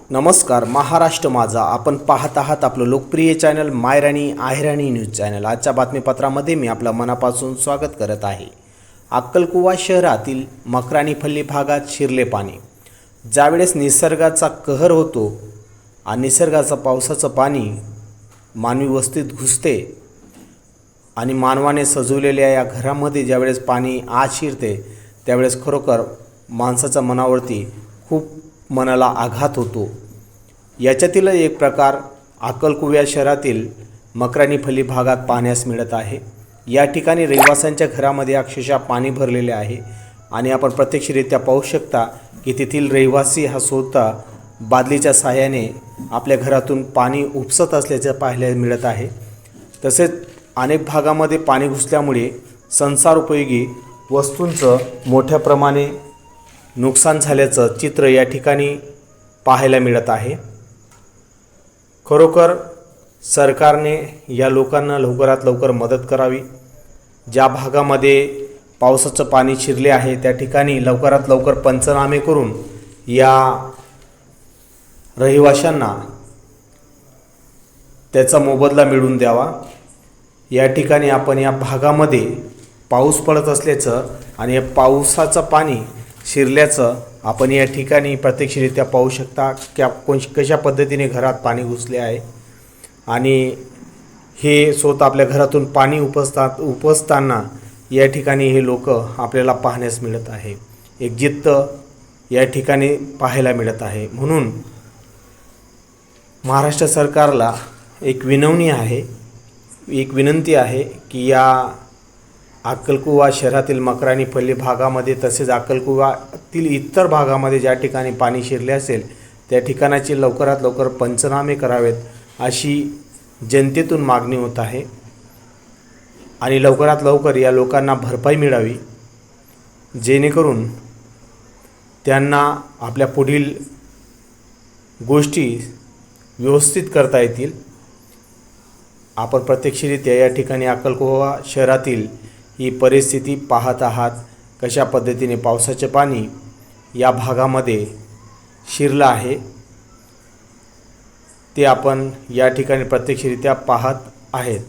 नमस्कार महाराष्ट्र माझा. आपण पाहत आहात आपलं लोकप्रिय चॅनल मायराणी आहिराणी न्यूज चॅनल. आजच्या बातमीपत्रामध्ये मी आपलं मनापासून स्वागत करत आहे. अक्कलकुवा शहरातील मकराणी फल्ली भागात शिरले पाणी. ज्यावेळेस निसर्गाचा कहर होतो आणि निसर्गाचं पावसाचं पाणी मानवी वस्तीत घुसते आणि मानवाने सजवलेल्या या घरामध्ये ज्यावेळेस पाणी आत शिरते त्यावेळेस खरोखर माणसाच्या मनावरती खूप मनाला आघात होतो. याच्यातील एक प्रकार अक्कलकुव्या शहरातील मकरानी फली भागात पाहण्यास मिळत आहे. या ठिकाणी रहिवाशांच्या घरामध्ये अक्षरशः पाणी भरलेले आहे आणि आपण प्रत्यक्षरित्या पाहू शकता की तेथील रहिवासी हा स्वतः बादलीच्या साहाय्याने आपल्या घरातून पाणी उपसत असल्याचं पाहायला मिळत आहे. तसेच अनेक भागामध्ये पाणी घुसल्यामुळे संसार उपयोगी वस्तूंचं मोठ्या प्रमाणे नुकसान झाल्याचं चित्र या ठिकाणी पाहायला मिळत आहे. खरोखर सरकारने या लोकांना लवकरात लवकर मदत करावी. ज्या भागामध्ये पावसाचं पाणी शिरले आहे त्या ठिकाणी लवकरात लवकर पंचनामे करून या रहिवाशांना त्याचा मोबदला मिळवून द्यावा. या ठिकाणी आपण या भागामध्ये पाऊस पडत असल्याचं आणि या पावसाचं पाणी शिरल्याचं आपण या ठिकाणी प्रत्यक्षरित्या पाहू शकता की कोण कशा पद्धतीने घरात पाणी घुसले आहे. आणि हे स्वतः आपल्या घरातून पाणी उपसतात उपसताना या ठिकाणी हे लोक आपल्याला पाहण्यास मिळत आहे. एक जित्त या ठिकाणी पाहायला मिळत आहे. म्हणून महाराष्ट्र सरकारला एक विनवणी आहे एक विनंती आहे की या अक्कलकुवा शहरातील मकराणी पल्ली भागामध्ये तसेच अक्कलकुवातील इतर भागामध्ये ज्या ठिकाणी पाणी शिरले असेल त्या ठिकाणाचे लवकरात लवकर पंचनामे करावेत अशी जनतेतून मागणी होत आहे. आणि लवकरात लवकर या लोकांना भरपाई मिळावी जेणेकरून त्यांना आपल्या पुढील गोष्टी व्यवस्थित करता येतील. आपण प्रत्यक्षरित्या या ठिकाणी अक्कलकोवा शहरातील ही परिस्थिती पाहत आहात कशा पद्धतीने पावसाचे पाणी या भागामध्ये शिरलं आहे? ते आपण या ठिकाणी प्रत्यक्षरित्या पाहत आहेत.